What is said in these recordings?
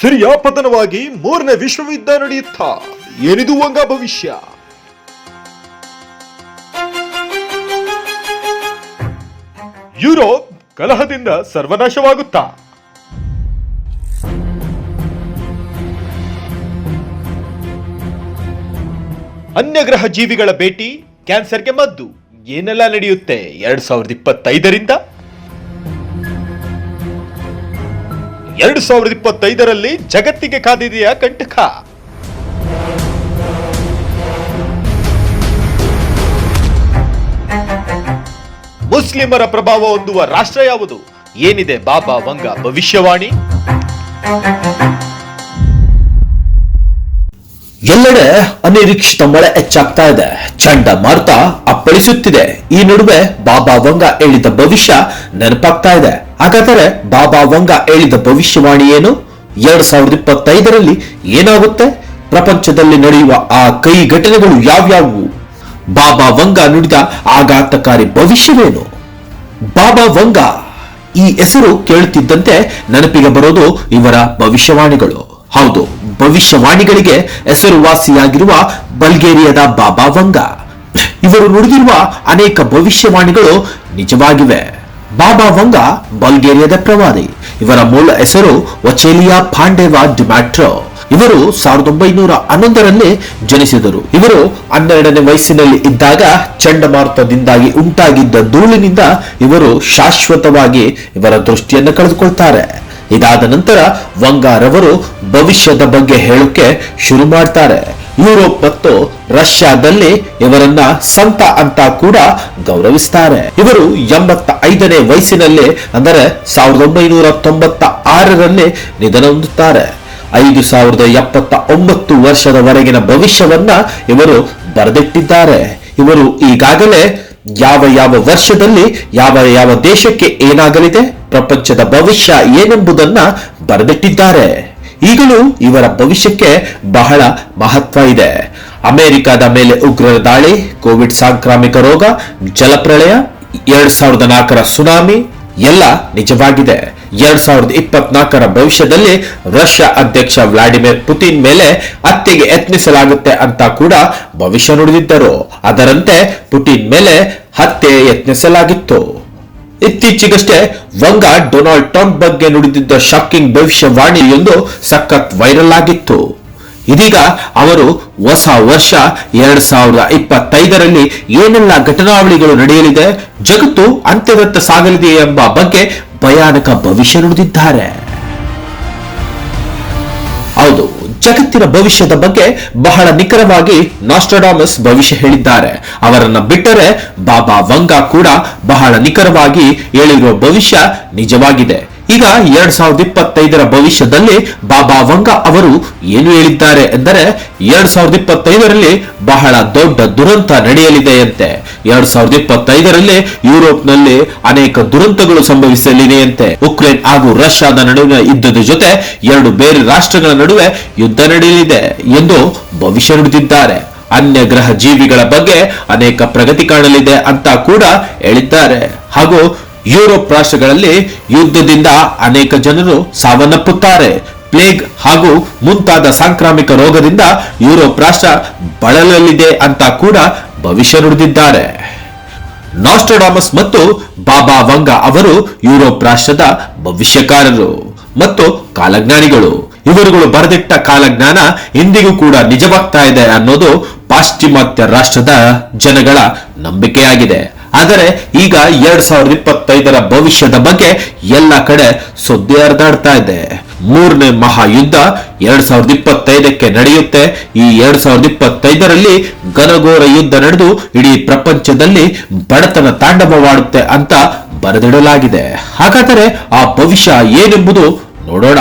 ಸಿರಿಯ ಪತನವಾಗಿ ಮೂರನೇ ವಿಶ್ವಯುದ್ಧ ನಡೆಯುತ್ತಾ? ಏನಿದು ಅಂಗ ಭವಿಷ್ಯ. ಯುರೋಪ್ ಕಲಹದಿಂದ ಸರ್ವನಾಶವಾಗುತ್ತಾ? ಅನ್ಯಗ್ರಹ ಜೀವಿಗಳ ಭೇಟಿ ಕ್ಯಾನ್ಸರ್ಗೆ ಮದ್ದು ಏನೆಲ್ಲ ನಡೆಯುತ್ತೆ? ಎರಡ್ ಸಾವಿರದ ಇಪ್ಪತ್ತೈದರಿಂದ ಎರಡು ಸಾವಿರದ ಇಪ್ಪತ್ತೈದರಲ್ಲಿ ಜಗತ್ತಿಗೆ ಕಾದಿದೆಯ ಕಂಟಕ? ಮುಸ್ಲಿಮರ ಪ್ರಭಾವ ಹೊಂದುವ ರಾಷ್ಟ್ರ ಯಾವುದು? ಏನಿದೆ ಬಾಬಾ ವಂಗ ಭವಿಷ್ಯವಾಣಿ? ಎಲ್ಲೆಡೆ ಅನಿರೀಕ್ಷಿತ ಮಳೆ ಹೆಚ್ಚಾಗ್ತಾ ಇದೆ. ಚಂಡಮಾರುತ ಅಪ್ಪಳಿಸುತ್ತಿದೆ ಈ ನಡುವೆ ಬಾಬಾ ವಂಗ ಹೇಳಿದ ಭವಿಷ್ಯ ನೆನಪಾಗ್ತಾ ಇದೆ. ಹಾಗಾದರೆ ಬಾಬಾ ವಂಗ ಹೇಳಿದ ಭವಿಷ್ಯವಾಣಿ ಏನು? ಎರಡ್ ಸಾವಿರದ ಇಪ್ಪತ್ತೈದರಲ್ಲಿ ಏನಾಗುತ್ತೆ? ಪ್ರಪಂಚದಲ್ಲಿ ನಡೆಯುವ ಆ ಕೈ ಘಟನೆಗಳು ಯಾವ್ಯಾವು? ಬಾಬಾ ವಂಗ ನುಡಿದ ಆಘಾತಕಾರಿ ಭವಿಷ್ಯವೇನು? ಬಾಬಾ ವಂಗ ಈ ಹೆಸರು ಕೇಳುತ್ತಿದ್ದಂತೆ ನೆನಪಿಗೆ ಬರೋದು ಇವರ ಭವಿಷ್ಯವಾಣಿಗಳು. ಹೌದು, ಭವಿಷ್ಯವಾಣಿಗಳಿಗೆ ಹೆಸರುವಾಸಿಯಾಗಿರುವ ಬಲ್ಗೇರಿಯಾದ ಬಾಬಾ ವಂಗ. ಇವರು ನುಡಿದಿರುವ ಅನೇಕ ಭವಿಷ್ಯವಾಣಿಗಳು ನಿಜವಾಗಿವೆ. ಬಾಬಾ ವಂಗ, ಬಲ್ಗೇರಿಯಾದ ಪ್ರವಾದಿ. ಇವರ ಮೂಲ ಹೆಸರು ವಚೇಲಿಯಾ ಪಾಂಡೇವಾ ಡಿಮ್ಯಾಟ್ರೋ. ಇವರು ಸಾವಿರದ ಒಂಬೈನೂರ ಹನ್ನೊಂದರಲ್ಲಿ ಜನಿಸಿದರು. ಇವರು ಹನ್ನೆರಡನೇ ವಯಸ್ಸಿನಲ್ಲಿ ಇದ್ದಾಗ ಚಂಡಮಾರುತದಿಂದಾಗಿ ಉಂಟಾಗಿದ್ದ ಧೂಳಿನಿಂದ ಇವರು ಶಾಶ್ವತವಾಗಿ ಇವರ ದೃಷ್ಟಿಯನ್ನು ಕಳೆದುಕೊಳ್ತಾರೆ. ಇದಾದ ನಂತರ ವಂಗಾರವರು ಭವಿಷ್ಯದ ಬಗ್ಗೆ ಹೇಳೋಕೆ ಶುರು ಮಾಡ್ತಾರೆ. ಯುರೋಪ್ ಮತ್ತು ರಷ್ಯಾದಲ್ಲಿ ಇವರನ್ನ ಸಂತ ಅಂತ ಕೂಡ ಗೌರವಿಸ್ತಾರೆ. ಇವರು ಎಂಬತ್ತ ಐದನೇ ವಯಸ್ಸಿನಲ್ಲಿ, ಅಂದರೆ ಸಾವಿರದ ಒಂಬೈನೂರ ತೊಂಬತ್ತ ಆರರಲ್ಲಿ ನಿಧನ ಹೊಂದುತ್ತಾರೆ. ಐದು ಸಾವಿರದ ಎಪ್ಪತ್ತ ಒಂಬತ್ತು ವರ್ಷದವರೆಗಿನ ಭವಿಷ್ಯವನ್ನ ಇವರು ಬರೆದಿಟ್ಟಿದ್ದಾರೆ. ಇವರು ಈಗಾಗಲೇ ಯಾವ ಯಾವ ವರ್ಷದಲ್ಲಿ ಯಾವ ಯಾವ ದೇಶಕ್ಕೆ ಏನಾಗಲಿದೆ, ಪ್ರಪಂಚದ ಭವಿಷ್ಯ ಏನೆಂಬುದನ್ನ ಬರೆದಿಟ್ಟಿದ್ದಾರೆ. ಈಗಲೂ ಇವರ ಭವಿಷ್ಯಕ್ಕೆ ಬಹಳ ಮಹತ್ವ ಇದೆ. ಅಮೆರಿಕದ ಮೇಲೆ ಉಗ್ರರ ದಾಳಿ, ಕೋವಿಡ್ ಸಾಂಕ್ರಾಮಿಕ ರೋಗ, ಜಲಪ್ರಳಯ, ಎರಡ್ ಸಾವಿರದ ನಾಲ್ಕರ ಸುನಾಮಿ, ಎಲ್ಲ ನಿಜವಾಗಿದೆ. ಎರಡ್ ಸಾವಿರದ ಇಪ್ಪತ್ನಾಲ್ಕರ ಭವಿಷ್ಯದಲ್ಲಿ ರಷ್ಯಾ ಅಧ್ಯಕ್ಷ ವ್ಲಾಡಿಮಿರ್ ಪುಟಿನ್ ಮೇಲೆ ಹತ್ಯೆಗೆ ಯತ್ನಿಸಲಾಗುತ್ತೆ ಅಂತ ಕೂಡ ಭವಿಷ್ಯ ನುಡಿದಿದ್ದರು. ಅದರಂತೆ ಪುಟಿನ್ ಮೇಲೆ ಹತ್ಯೆ ಯತ್ನಿಸಲಾಗಿತ್ತು. ಇತ್ತೀಚೆಗಷ್ಟೇ ವಂಗ ಡೊನಾಲ್ಡ್ ಟ್ರಂಪ್ ಬಗ್ಗೆ ನುಡಿದಿದ್ದ ಶಾಕಿಂಗ್ ಭವಿಷ್ಯವಾಣಿಯೊಂದು ಸಖತ್ ವೈರಲ್ ಆಗಿತ್ತು. ಇದೀಗ ಅವರು ಹೊಸ ವರ್ಷ ಎರಡ್ ಸಾವಿರದ ಇಪ್ಪತ್ತೈದರಲ್ಲಿ ಏನೆಲ್ಲ ಘಟನಾವಳಿಗಳು ನಡೆಯಲಿದೆ, ಜಗತ್ತು ಅಂತ್ಯದತ್ತ ಸಾಗಲಿದೆ ಎಂಬ ಬಗ್ಗೆ ಭಯಾನಕ ಭವಿಷ್ಯ ನುಡಿದಿದ್ದಾರೆ. ಹೌದು, ಜಗತ್ತಿನ ಭವಿಷ್ಯದ ಬಗ್ಗೆ ಬಹಳ ನಿಖರವಾಗಿ ನಾಸ್ಟ್ರಡಾಮಸ್ ಭವಿಷ್ಯ ಹೇಳಿದ್ದಾರೆ. ಅವರನ್ನ ಬಿಟ್ಟರೆ ಬಾಬಾ ವಂಗ ಕೂಡ ಬಹಳ ನಿಖರವಾಗಿ ಹೇಳಿರುವ ಭವಿಷ್ಯ ನಿಜವಾಗಿದೆ. ಈಗ ಎರಡ್ ಸಾವಿರದ ಇಪ್ಪತ್ತೈದರ ಭವಿಷ್ಯದಲ್ಲಿ ಬಾಬಾ ವಂಗ ಅವರು ಏನು ಹೇಳಿದ್ದಾರೆ ಎಂದರೆ ಎರಡ್ ಸಾವಿರದ ಇಪ್ಪತ್ತೈದರಲ್ಲಿ ಬಹಳ ದೊಡ್ಡ ದುರಂತ ನಡೆಯಲಿದೆಯಂತೆ. ಎರಡ್ ಸಾವಿರದ ಇಪ್ಪತ್ತೈದರಲ್ಲಿ ಯುರೋಪ್ನಲ್ಲಿ ಅನೇಕ ದುರಂತಗಳು ಸಂಭವಿಸಲಿದೆಯಂತೆ. ಉಕ್ರೇನ್ ಹಾಗೂ ರಷ್ಯಾದ ನಡುವಿನ ಯುದ್ಧದ ಜೊತೆ ಎರಡು ಬೇರೆ ರಾಷ್ಟ್ರಗಳ ನಡುವೆ ಯುದ್ಧ ನಡೆಯಲಿದೆ ಎಂದು ಭವಿಷ್ಯ ನುಡಿದಿದ್ದಾರೆ. ಅನ್ಯ ಗ್ರಹ ಜೀವಿಗಳ ಬಗ್ಗೆ ಅನೇಕ ಪ್ರಗತಿ ಕಾಣಲಿದೆ ಅಂತ ಕೂಡ ಹೇಳಿದ್ದಾರೆ. ಹಾಗೂ ಯುರೋಪ್ ರಾಷ್ಟ್ರಗಳಲ್ಲಿ ಯುದ್ಧದಿಂದ ಅನೇಕ ಜನರು ಸಾವನ್ನಪ್ಪುತ್ತಾರೆ. ಪ್ಲೇಗ್ ಹಾಗೂ ಮುಂತಾದ ಸಾಂಕ್ರಾಮಿಕ ರೋಗದಿಂದ ಯುರೋಪ್ ರಾಷ್ಟ್ರ ಬಳಲಲಿದೆ ಅಂತ ಕೂಡ ಭವಿಷ್ಯ ನುಡಿದಿದ್ದಾರೆ. ನಾಸ್ಟೋಡಾಮಸ್ ಮತ್ತು ಬಾಬಾ ವಂಗ ಅವರು ಯುರೋಪ್ ರಾಷ್ಟ್ರದ ಭವಿಷ್ಯಕಾರರು ಮತ್ತು ಕಾಲಜ್ಞಾನಿಗಳು. ಇವರುಗಳು ಬರೆದಿಟ್ಟ ಕಾಲಜ್ಞಾನ ಇಂದಿಗೂ ಕೂಡ ನಿಜವಾಗ್ತಾ ಇದೆ ಅನ್ನೋದು ಪಾಶ್ಚಿಮಾತ್ಯ ರಾಷ್ಟ್ರದ ಜನಗಳ ನಂಬಿಕೆಯಾಗಿದೆ. ಆದರೆ ಈಗ ಎರಡ್ ಸಾವಿರದ ಇಪ್ಪತ್ತೈದರ ಭವಿಷ್ಯದ ಬಗ್ಗೆ ಎಲ್ಲ ಕಡೆ ಸುದ್ದಿ ಹರಿದಾಡ್ತಾ ಇದೆ. ಮೂರನೇ ಮಹಾಯುದ್ಧ ಎರಡ್ ಸಾವಿರದ ಇಪ್ಪತ್ತೈದಕ್ಕೆ ನಡೆಯುತ್ತೆ. ಈ ಎರಡ್ ಸಾವಿರದ ಇಪ್ಪತ್ತೈದರಲ್ಲಿ ಘನಘೋರ ಯುದ್ಧ ನಡೆದು ಇಡೀ ಪ್ರಪಂಚದಲ್ಲಿ ಬಡತನ ತಾಂಡವವಾಡುತ್ತೆ ಅಂತ ಬರೆದಿಡಲಾಗಿದೆ. ಹಾಗಾದರೆ ಆ ಭವಿಷ್ಯ ಏನೆಂಬುದು ನೋಡೋಣ.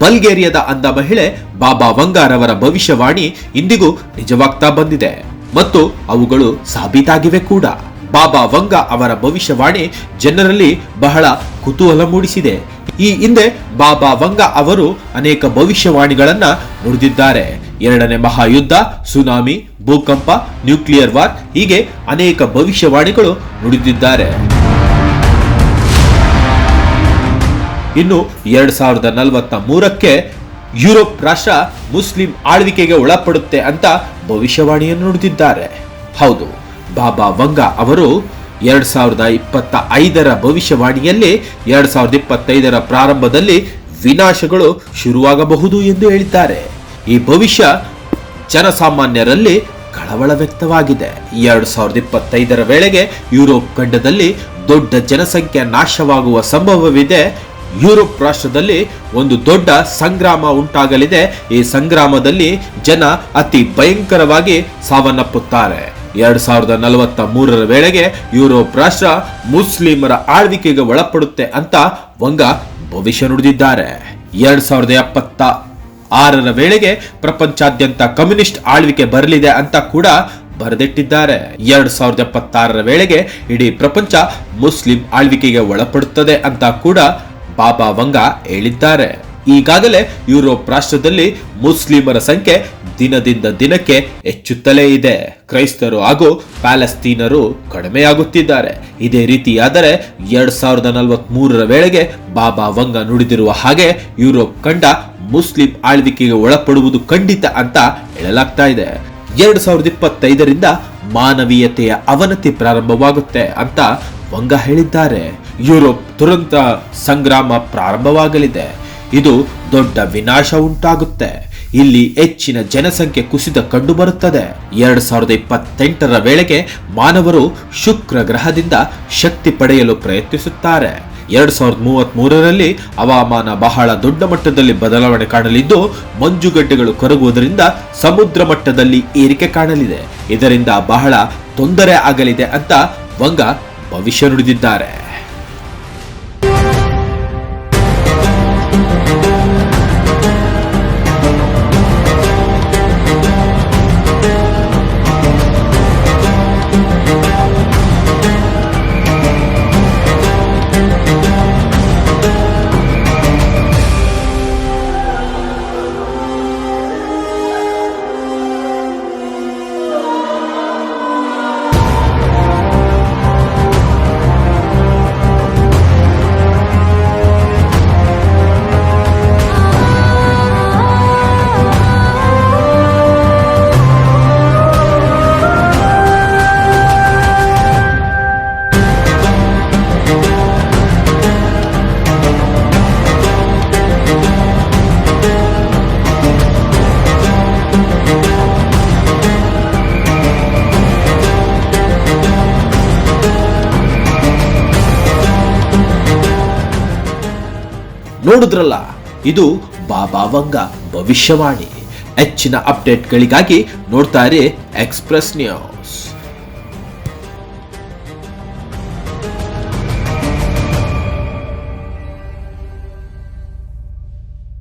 ಬಲ್ಗೇರಿಯಾದ ಅಂದ ಮಹಿಳೆ ಬಾಬಾ ವಂಗಾರವರ ಭವಿಷ್ಯವಾಣಿ ಇಂದಿಗೂ ನಿಜವಾಗ್ತಾ ಬಂದಿದೆ. ಮತ್ತು ಅವುಗಳು ಸಾಬೀತಾಗಿವೆ ಕೂಡ. ಬಾಬಾ ವಂಗ ಅವರ ಭವಿಷ್ಯವಾಣಿ ಜನರಲ್ಲಿ ಬಹಳ ಕುತೂಹಲ ಮೂಡಿಸಿದೆ. ಈ ಹಿಂದೆ ಬಾಬಾ ವಂಗ ಅವರು ಅನೇಕ ಭವಿಷ್ಯವಾಣಿಗಳನ್ನ ನುಡಿದಿದ್ದಾರೆ. ಎರಡನೇ ಮಹಾಯುದ್ಧ, ಸುನಾಮಿ, ಭೂಕಂಪ, ನ್ಯೂಕ್ಲಿಯರ್ ವಾರ್ ಹೀಗೆ ಅನೇಕ ಭವಿಷ್ಯವಾಣಿಗಳು ನುಡಿದಿದ್ದಾರೆ. ಇನ್ನು ಎರಡ್ ಸಾವಿರದ ನಲವತ್ತ ಮೂರಕ್ಕೆ ಯುರೋಪ್ ರಾಷ್ಟ್ರ ಮುಸ್ಲಿಂ ಆಳ್ವಿಕೆಗೆ ಒಳಪಡುತ್ತೆ ಅಂತ ಭವಿಷ್ಯವಾಣಿಯನ್ನು ನುಡಿದಿದ್ದಾರೆ. ಹೌದು. ಬಾಬಾ ವಂಗ ಅವರು ಎರಡು ಸಾವಿರದ ಇಪ್ಪತ್ತ ಐದರ ಭವಿಷ್ಯವಾಣಿಯಲ್ಲಿ ಎರಡು ಸಾವಿರದ ಇಪ್ಪತ್ತೈದರ ಪ್ರಾರಂಭದಲ್ಲಿ ವಿನಾಶಗಳು ಶುರುವಾಗಬಹುದು ಎಂದು ಹೇಳಿದ್ದಾರೆ. ಈ ಭವಿಷ್ಯ ಜನಸಾಮಾನ್ಯರಲ್ಲಿ ಕಳವಳ ವ್ಯಕ್ತವಾಗಿದೆ. ಎರಡು ಸಾವಿರದ ಇಪ್ಪತ್ತೈದರ ವೇಳೆಗೆ ಯುರೋಪ್ ಖಂಡದಲ್ಲಿ ದೊಡ್ಡ ಜನಸಂಖ್ಯೆ ನಾಶವಾಗುವ ಸಂಭವವಿದೆ. ಯುರೋಪ್ ರಾಷ್ಟ್ರದಲ್ಲಿ ಒಂದು ದೊಡ್ಡ ಸಂಗ್ರಾಮ ಉಂಟಾಗಲಿದೆ. ಈ ಸಂಗ್ರಾಮದಲ್ಲಿ ಜನ ಅತಿ ಭಯಂಕರವಾಗಿ ಸಾವನ್ನಪ್ಪುತ್ತಾರೆ. ಎರಡ್ ಸಾವಿರದ ನಲವತ್ತ ಮೂರರ ವೇಳೆಗೆ ಯುರೋಪ್ ರಾಷ್ಟ್ರ ಮುಸ್ಲಿಮರ ಆಳ್ವಿಕೆಗೆ ಒಳಪಡುತ್ತೆ ಅಂತ ವಂಗ ಭವಿಷ್ಯ ನುಡಿದಿದ್ದಾರೆ. ಎರಡ್ ಸಾವಿರದ ಎಪ್ಪತ್ತ ಆರರ ವೇಳೆಗೆ ಪ್ರಪಂಚಾದ್ಯಂತ ಕಮ್ಯುನಿಸ್ಟ್ ಆಳ್ವಿಕೆ ಬರಲಿದೆ ಅಂತ ಕೂಡ ಬರೆದಿಟ್ಟಿದ್ದಾರೆ. ಎರಡ್ ಸಾವಿರದ ಎಪ್ಪತ್ತಾರರ ವೇಳೆಗೆ ಇಡೀ ಪ್ರಪಂಚ ಮುಸ್ಲಿಂ ಆಳ್ವಿಕೆಗೆ ಒಳಪಡುತ್ತದೆ ಅಂತ ಕೂಡ ಬಾಬಾ ವಂಗ ಹೇಳಿದ್ದಾರೆ. ಈಗಾಗಲೇ ಯುರೋಪ್ ರಾಷ್ಟ್ರದಲ್ಲಿ ಮುಸ್ಲಿಮರ ಸಂಖ್ಯೆ ದಿನದಿಂದ ದಿನಕ್ಕೆ ಹೆಚ್ಚುತ್ತಲೇ ಇದೆ. ಕ್ರೈಸ್ತರು ಹಾಗೂ ಪ್ಯಾಲೆಸ್ತೀನರು ಕಡಿಮೆಯಾಗುತ್ತಿದ್ದಾರೆ. ಇದೇ ರೀತಿಯಾದರೆ ಎರಡ್ ಸಾವಿರದ ನಲವತ್ತ್ ಮೂರರ ವೇಳೆಗೆ ಬಾಬಾ ವಂಗ ನುಡಿದಿರುವ ಹಾಗೆ ಯುರೋಪ್ ಕಂಡ ಮುಸ್ಲಿಂ ಆಳ್ವಿಕೆಗೆ ಒಳಪಡುವುದು ಖಂಡಿತ ಅಂತ ಹೇಳಲಾಗ್ತಾ ಇದೆ. ಎರಡ್ ಸಾವಿರದ ಇಪ್ಪತ್ತೈದರಿಂದ ಮಾನವೀಯತೆಯ ಅವನತಿ ಪ್ರಾರಂಭವಾಗುತ್ತೆ ಅಂತ ವಂಗ ಹೇಳಿದ್ದಾರೆ. ಯುರೋಪ್ ತುರಂತ ಸಂಗ್ರಾಮ ಪ್ರಾರಂಭವಾಗಲಿದೆ. ಇದು ದೊಡ್ಡ ವಿನಾಶ ಉಂಟಾಗುತ್ತೆ. ಇಲ್ಲಿ ಹೆಚ್ಚಿನ ಜನಸಂಖ್ಯೆ ಕುಸಿತ ಕಂಡುಬರುತ್ತದೆ ಎರಡ್ ಸಾವಿರದ ಇಪ್ಪತ್ತೆಂಟರ ವೇಳೆಗೆ ಮಾನವರು ಶುಕ್ರ ಗ್ರಹದಿಂದ ಶಕ್ತಿ ಪಡೆಯಲು ಪ್ರಯತ್ನಿಸುತ್ತಾರೆ. ಎರಡ್ ಸಾವಿರದ ಮೂವತ್ತ್ ಮೂರರಲ್ಲಿ ಹವಾಮಾನ ಬಹಳ ದೊಡ್ಡ ಮಟ್ಟದಲ್ಲಿ ಬದಲಾವಣೆ ಕಾಣಲಿದ್ದು, ಮಂಜುಗಡ್ಡೆಗಳು ಕರಗುವುದರಿಂದ ಸಮುದ್ರ ಮಟ್ಟದಲ್ಲಿ ಏರಿಕೆ ಕಾಣಲಿದೆ. ಇದರಿಂದ ಬಹಳ ತೊಂದರೆ ಆಗಲಿದೆ ಅಂತ ವಂಗ ಭವಿಷ್ಯ ನುಡಿದಿದ್ದಾರೆ. ನೋಡಿದ್ರಲ್ಲ? ಇದು ಬಾಬಾ ವಂಗ ಭವಿಷ್ಯವಾಣಿ. ಹೆಚ್ಚಿನ ಅಪ್ಡೇಟ್ಗಳಿಗಾಗಿ ನೋಡ್ತಾ ಎಕ್ಸ್ಪ್ರೆಸ್ ನ್ಯೂಸ್